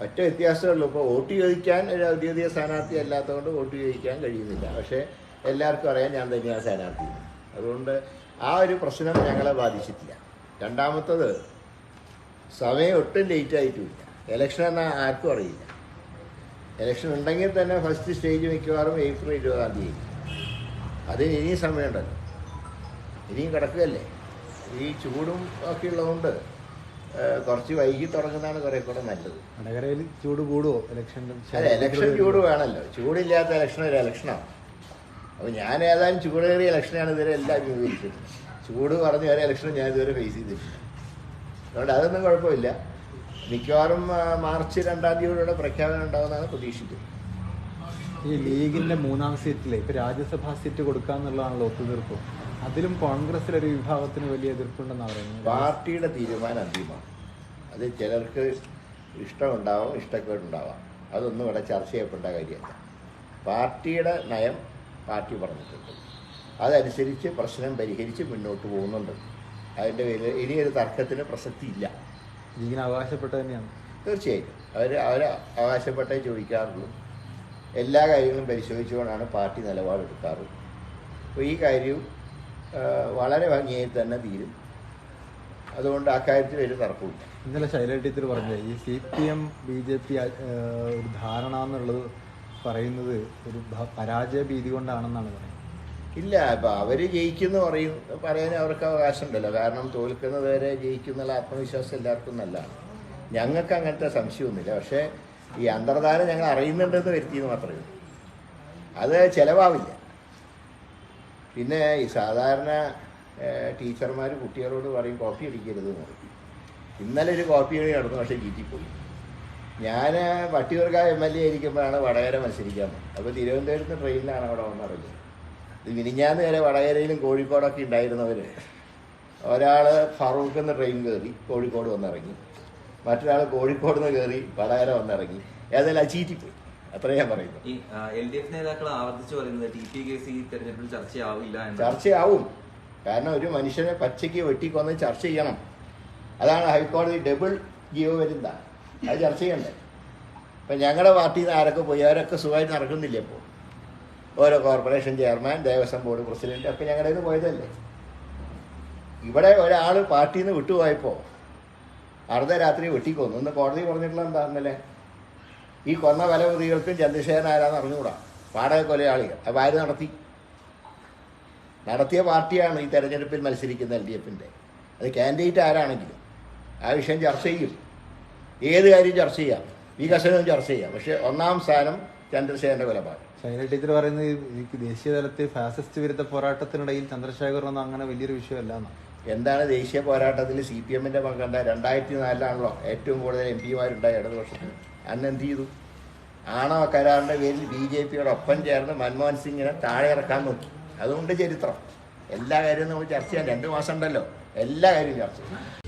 ഒറ്റ വ്യത്യാസമുള്ളൂ. ഇപ്പോൾ വോട്ട് ചോദിക്കാൻ ഒരു ഔദ്യോഗിക സ്ഥാനാർത്ഥി അല്ലാത്തതുകൊണ്ട് വോട്ട് ചോദിക്കാൻ കഴിയുന്നില്ല. പക്ഷേ എല്ലാവർക്കും അറിയാം ഞാൻ തന്നെയാണ് സ്ഥാനാർത്ഥി. അതുകൊണ്ട് ആ ഒരു പ്രശ്നം ഞങ്ങളെ ബാധിച്ചിട്ടില്ല. രണ്ടാമത്തത് സമയം ഒട്ടും ലേറ്റ് ആയിട്ടുമില്ല ഇലക്ഷൻ എന്നാൽ ആർക്കും അറിയില്ല. ഇലക്ഷൻ ഉണ്ടെങ്കിൽ തന്നെ ഫസ്റ്റ് സ്റ്റേജ് മിക്കവാറും ഏപ്രിൽ ഇരുപതാം തീയതി. അതിന് ഇനിയും സമയമുണ്ടല്ലോ. ഇനിയും കിടക്കുകയല്ലേ? ഈ ചൂടും ഒക്കെ ഉള്ളതുകൊണ്ട് കുറച്ച് വൈകി തുടങ്ങുന്നതാണ് കുറെ കൂടെ നല്ലത്. വടകരയിൽ ചൂട് കൂടുമോ ഇലക്ഷൻ അല്ല ഇലക്ഷൻ ചൂട് വേണമല്ലോ ചൂടില്ലാത്ത ഇലക്ഷൻ ഒരു ഇലക്ഷനാണ് അപ്പോൾ ഞാൻ ഏതായാലും ചൂടേറിയ ഇലക്ഷനാണ് ഇതുവരെ എല്ലാം അഭിമുഖീകരിച്ചിട്ടുള്ളത് ചൂട് പറഞ്ഞ ഒരു ഇലക്ഷനും ഞാൻ ഇതുവരെ ഫേസ് ചെയ്തിട്ടില്ല. അതുകൊണ്ട് അതൊന്നും കുഴപ്പമില്ല. മിക്കവാറും മാർച്ച് രണ്ടാം തീയതിയോടെ പ്രഖ്യാപനം ഉണ്ടാകുമെന്നാണ് പ്രതീക്ഷിക്കുന്നത്. ഈ ലീഗിന്റെ മൂന്നാം സീറ്റിലെ ഇപ്പൊ രാജ്യസഭാ സീറ്റ് കൊടുക്കാന്നുള്ളതാണല്ലോ ഒത്തുതീർപ്പ്. അതിലും കോൺഗ്രസിലൊരു വിഭാഗത്തിന് വലിയ എതിർപ്പുണ്ടെന്നാണ് പറയുന്നത്. പാർട്ടിയുടെ തീരുമാനം അന്തിമമാണ്. അത് ചിലർക്ക് ഇഷ്ടമുണ്ടാവാം ഇഷ്ടക്കേടുണ്ടാവാം. അതൊന്നും ഇവിടെ ചർച്ച ചെയ്യപ്പെട്ട കാര്യമല്ല. പാർട്ടിയുടെ നയം പാർട്ടി പറഞ്ഞിട്ടുണ്ട്. അതനുസരിച്ച് പ്രശ്നം പരിഹരിച്ച് മുന്നോട്ട് പോകുന്നുണ്ട്. അതിന്റെ പേരിൽ ഇനിയൊരു തർക്കത്തിന് പ്രസക്തിയില്ല. ലീഗിന് അവകാശപ്പെട്ടത് തന്നെയാണ്. തീർച്ചയായിട്ടും. അവർ അവർ അവകാശപ്പെട്ടേ ചോദിക്കാറുള്ളൂ. എല്ലാ കാര്യങ്ങളും പരിശോധിച്ചുകൊണ്ടാണ് പാർട്ടി നിലപാടെടുക്കാറ്. അപ്പോൾ ഈ കാര്യവും വളരെ ഭംഗിയായി തന്നെ തീരും. അതുകൊണ്ട് ആ കാര്യത്തിൽ ഒരു തർക്കമില്ല. ഇന്നലെ ശൈല ടീച്ചർ പറഞ്ഞത് ഈ C P M B J P ഒരു ധാരണ എന്നുള്ളത് പറയുന്നത് ഒരു പരാജയ ഭീതി കൊണ്ടാണെന്നാണ് പറയുന്നത്. ഇല്ല ഇപ്പം അവർ ജയിക്കുന്നു പറയും പറയാൻ അവർക്ക് അവകാശമുണ്ടല്ലോ. കാരണം തോൽക്കുന്നത് വരെ ജയിക്കുന്നുള്ള ആത്മവിശ്വാസം എല്ലാവർക്കും നല്ലതാണ്. ഞങ്ങൾക്ക് അങ്ങനത്തെ സംശയമൊന്നുമില്ല. പക്ഷേ ഈ അന്തർധാനം ഞങ്ങൾ അറിയുന്നുണ്ടെന്ന് വരുത്തിയെന്ന് മാത്രമേ അത് ചിലവാവില്ല. പിന്നെ ഈ സാധാരണ ടീച്ചർമാർ കുട്ടികളോട് പറയും കോപ്പി അടിക്കരുത് എന്ന് പറയും. ഇന്നലെ ഒരു കോപ്പി കളി നടന്നു പക്ഷേ പോയി ഞാൻ വട്ടിയൂർക്ക എം എൽ എ ആയിരിക്കുമ്പോഴാണ് വടകര മത്സരിക്കാൻ അപ്പോൾ തിരുവനന്തപുരത്ത് ട്രെയിനിലാണ് അവിടെ വന്നിറങ്ങിയത് ഇത് മിനിഞ്ഞാന്ന് വരെ വടകരയിലും കോഴിക്കോടൊക്കെ ഉണ്ടായിരുന്നവർ ഒരാൾ ഫറൂഖ് എന്ന ട്രെയിൻ കയറി കോഴിക്കോട് വന്നിറങ്ങി മറ്റൊരാൾ കോഴിക്കോട് നിന്ന് കയറി വടകര വന്നിറങ്ങി ഏതായാലും ആ ചീറ്റിപ്പോയി. അത്ര ഞാൻ പറയുന്നു ഈ എൽ ഡി എഫ് നേതാക്കൾ ആവർത്തിച്ച് പറയുന്നത് ടി പി കേസ് ഈ തെരഞ്ഞെടുപ്പിൽ ചർച്ചയാവില്ല ചർച്ചയാവും. കാരണം ഒരു മനുഷ്യനെ പച്ചയ്ക്ക് വെട്ടിക്കൊന്ന് ചർച്ച ചെയ്യണം. അതാണ് ഹൈക്കോടതി ഡബിൾ ജീവ വരുന്ന. അത് ചർച്ച ചെയ്യണ്ടേ? ഇപ്പം ഞങ്ങളുടെ പാർട്ടിയിൽ നിന്ന് ആരൊക്കെ പോയി? അവരൊക്കെ സുഖമായിട്ട് നടക്കുന്നില്ല ഇപ്പോൾ ഓരോ corporation chairman Devaswom board president ഒക്കെ ഞങ്ങളുടെ നിന്ന് പോയതല്ലേ? ഇവിടെ ഒരാൾ പാർട്ടിയിൽ നിന്ന് വിട്ടുപോയപ്പോൾ അർദ്ധരാത്രി വെട്ടിക്കൊന്നു. ഇന്ന് കോടതി പറഞ്ഞിട്ടുള്ള എന്താ ഇന്നലെ? ഈ കൊന്ന പല പ്രതികൾക്കും ചന്ദ്രശേഖരൻ ആരാന്ന് അറിഞ്ഞുകൂടാ? വാടക കൊലയാളികൾ. അപ്പോൾ ആര് നടത്തി? നടത്തിയ പാർട്ടിയാണ് ഈ തെരഞ്ഞെടുപ്പിൽ മത്സരിക്കുന്ന എൽ ഡി എഫിന്റെ അത് കാൻഡിഡേറ്റ് ആരാണെങ്കിലും ആ വിഷയം ചർച്ച ചെയ്യും. ഏത് കാര്യം ചർച്ച ചെയ്യാം? വികസനവും ചർച്ച ചെയ്യാം. പക്ഷെ ഒന്നാം സ്ഥാനം ചന്ദ്രശേഖരന്റെ കൊലപാതകം. ശൈല ടീച്ചർ പറയുന്നത് എനിക്ക് ദേശീയ തലത്തിൽ ഫാസിസ്റ്റ് വിരുദ്ധ പോരാട്ടത്തിനിടയിൽ ചന്ദ്രശേഖർ ഒന്നും അങ്ങനെ വലിയൊരു വിഷയമല്ല എന്താണ് ദേശീയ പോരാട്ടത്തിൽ സി പി എമ്മിന്റെ പങ്കെണ്ട രണ്ടായിരത്തി നാലിലാണല്ലോ ഏറ്റവും കൂടുതൽ എം പിമാരുണ്ടായ ഇടതുപക്ഷത്തിന്? അന്ന് എന്ത് ചെയ്തു ആണവ കരാറിന്റെ പേരിൽ ബി ജെ പിയുടെ ഒപ്പം ചേർന്ന് മൻമോഹൻ സിംഗിനെ താഴെ ഇറക്കാൻ നോക്കി. അതുകൊണ്ട് ചരിത്രം. എല്ലാ കാര്യവും നമ്മൾ ചർച്ച ചെയ്യാൻ രണ്ട് മാസം ഉണ്ടല്ലോ എല്ലാ കാര്യവും ചർച്ച ചെയ്യും.